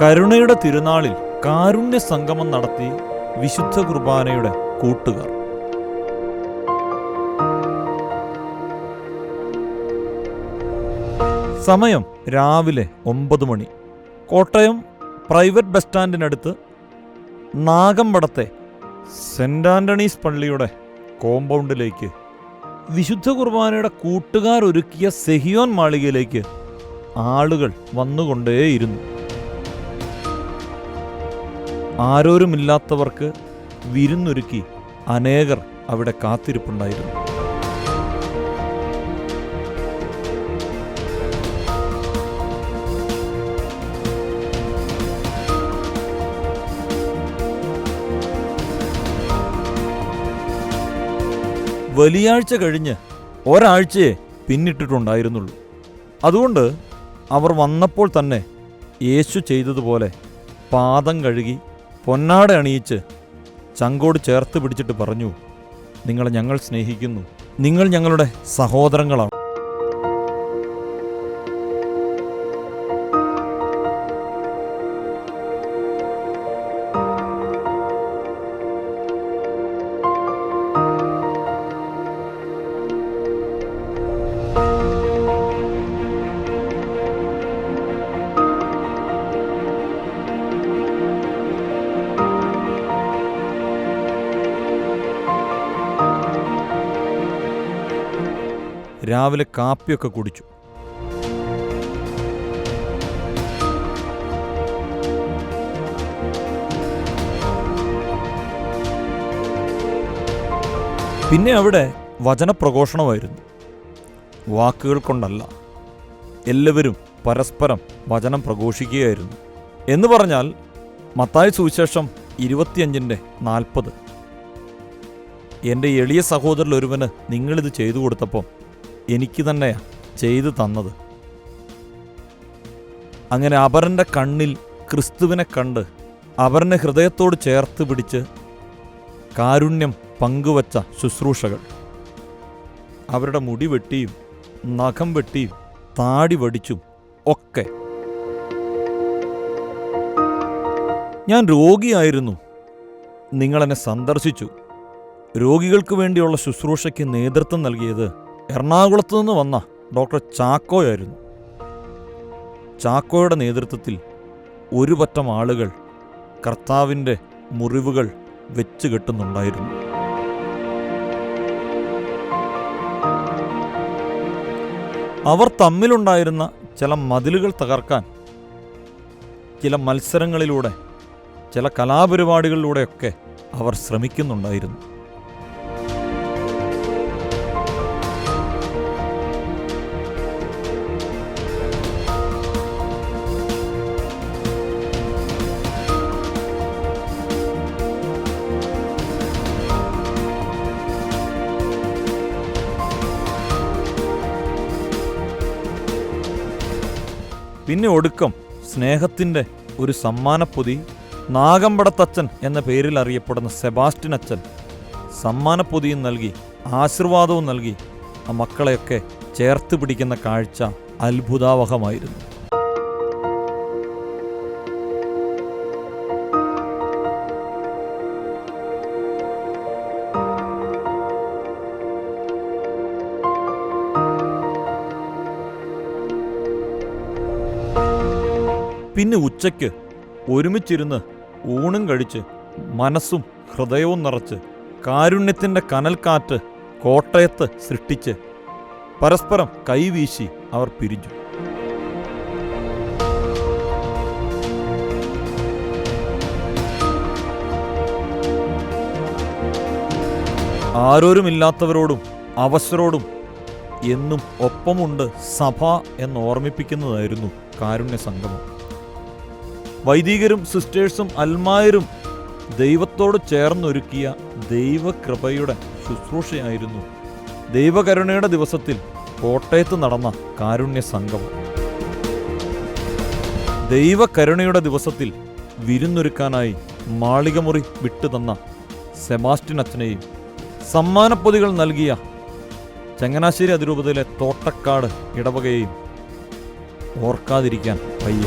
കരുണയുടെ തിരുനാളിൽ കാരുണ്യ സംഗമം നടത്തി വിശുദ്ധ കുർബാനയുടെ കൂട്ടുകാർ. സമയം രാവിലെ ഒമ്പത് മണി. കോട്ടയം പ്രൈവറ്റ് ബസ് സ്റ്റാൻഡിനടുത്ത് നാഗമ്പടത്തെ സെന്റ് ആന്റണീസ് പള്ളിയുടെ കോമ്പൗണ്ടിലേക്ക് വിശുദ്ധ കുർബാനയുടെ കൂട്ടുകാരൊരുക്കിയ സെഹിയോൻ മാളികയിലേക്ക് ആളുകൾ വന്നുകൊണ്ടേയിരുന്നു. ആരോരുമില്ലാത്തവർക്ക് വിരുന്നൊരുക്കി അനേകർ അവിടെ കാത്തിരിപ്പുണ്ടായിരുന്നു. വലിയാഴ്ച കഴിഞ്ഞ് ഒരാഴ്ചയെ പിന്നിട്ടിട്ടുണ്ടായിരുന്നുള്ളൂ. അതുകൊണ്ട് അവർ വന്നപ്പോൾ തന്നെ യേശു ചെയ്തതുപോലെ പാദം കഴുകി പൊന്നാട അണിയിച്ച് ചങ്കോട് ചേർത്ത് പിടിച്ചിട്ട് പറഞ്ഞു നിങ്ങളെ ഞങ്ങൾ സ്നേഹിക്കുന്നു. നിങ്ങൾ ഞങ്ങളുടെ സഹോദരങ്ങളാണ്. രാവിലെ കാപ്പിയൊക്കെ കുടിച്ചു. പിന്നെ അവിടെ വചനപ്രഘോഷണമായിരുന്നു. വാക്കുകൾ കൊണ്ടല്ല. എല്ലാവരും പരസ്പരം വചനം പ്രഘോഷിക്കുകയായിരുന്നു. എന്ന് പറഞ്ഞാൽ മത്തായ സുവിശേഷം ഇരുപത്തിയഞ്ചിന്റെ നാൽപ്പത്. എന്റെ എളിയ സഹോദരൻ ഒരുവന് നിങ്ങളിത് ചെയ്തു കൊടുത്തപ്പം എനിക്ക് തന്നെയാ ചെയ്തു തന്നത്. അങ്ങനെ അപരന്റെ കണ്ണിൽ ക്രിസ്തുവിനെ കണ്ട് അപരനെ ഹൃദയത്തോട് ചേർത്ത് പിടിച്ച് കാരുണ്യം പങ്കുവച്ച ശുശ്രൂഷകൾ. അവരുടെ മുടി വെട്ടിയും നഖം വെട്ടിയും താടി വടിച്ചും ഒക്കെ. ഞാൻ രോഗിയായിരുന്നു. നിങ്ങളെന്നെ സന്ദർശിച്ചു. രോഗികൾക്ക് വേണ്ടിയുള്ള ശുശ്രൂഷയ്ക്ക് നേതൃത്വം നൽകിയത് എറണാകുളത്ത് നിന്ന് വന്ന ഡോക്ടർ ചാക്കോയായിരുന്നു. ചാക്കോയുടെ നേതൃത്വത്തിൽ ഒരു പറ്റം ആളുകൾ കർത്താവിന്റെ മുറിവുകൾ വെച്ച് കെട്ടുന്നുണ്ടായിരുന്നു. അവർ തമ്മിലുണ്ടായിരുന്ന ചില മതിലുകൾ തകർക്കാൻ ചില മത്സരങ്ങളിലൂടെ ചില കലാപരിപാടികളിലൂടെയൊക്കെ അവർ ശ്രമിക്കുന്നുണ്ടായിരുന്നു. പിന്നെ ഒടുക്കം സ്നേഹത്തിന്റെ ഒരു സമ്മാനപ്പൊതി നാഗമ്പടത്തച്ഛൻ എന്ന പേരിൽ അറിയപ്പെടുന്ന സെബാസ്റ്റിൻ അച്ഛൻ സമ്മാനപ്പൊതിയും നൽകി ആശീർവാദവും നൽകി ആ മക്കളെയൊക്കെ ചേർത്ത് പിടിക്കുന്ന കാഴ്ച അത്ഭുതാവഹമായിരുന്നു. പിന്നെ ഉച്ചയ്ക്ക് ഒരുമിച്ചിരുന്ന് ഊണും കഴിച്ച് മനസ്സും ഹൃദയവും നിറച്ച് കാരുണ്യത്തിന്റെ കനൽക്കാറ്റ് കോട്ടയത്ത് സൃഷ്ടിച്ച് പരസ്പരം കൈവീശി അവർ പിരിഞ്ഞു. ആരോരുമില്ലാത്തവരോടും അവസരോടും എന്നും ഒപ്പമുണ്ട് സഭ എന്ന് ഓർമ്മിപ്പിക്കുന്നതായിരുന്നു കാരുണ്യ സംഗമം വൈദികരും സിസ്റ്റേഴ്സും അൽമായരും ദൈവത്തോട് ചേർന്നൊരുക്കിയ ദൈവകൃപയുടെ ശുശ്രൂഷയായിരുന്നു ദൈവകരുണയുടെ ദിവസത്തിൽ കോട്ടയത്ത് നടന്ന കാരുണ്യ സംഗമം. ദൈവകരുണയുടെ ദിവസത്തിൽ വിരുന്നൊരുക്കാനായി മാളികമുറി വിട്ടുതന്ന സെബാസ്റ്റിൻ അച്ഛനെയും സമ്മാനപ്പൊതികൾ നൽകിയ ചങ്ങനാശ്ശേരി അതിരൂപതയിലെ തോട്ടക്കാട് ഇടവകയെയും ഓർക്കാതിരിക്കാൻ വയ്യ.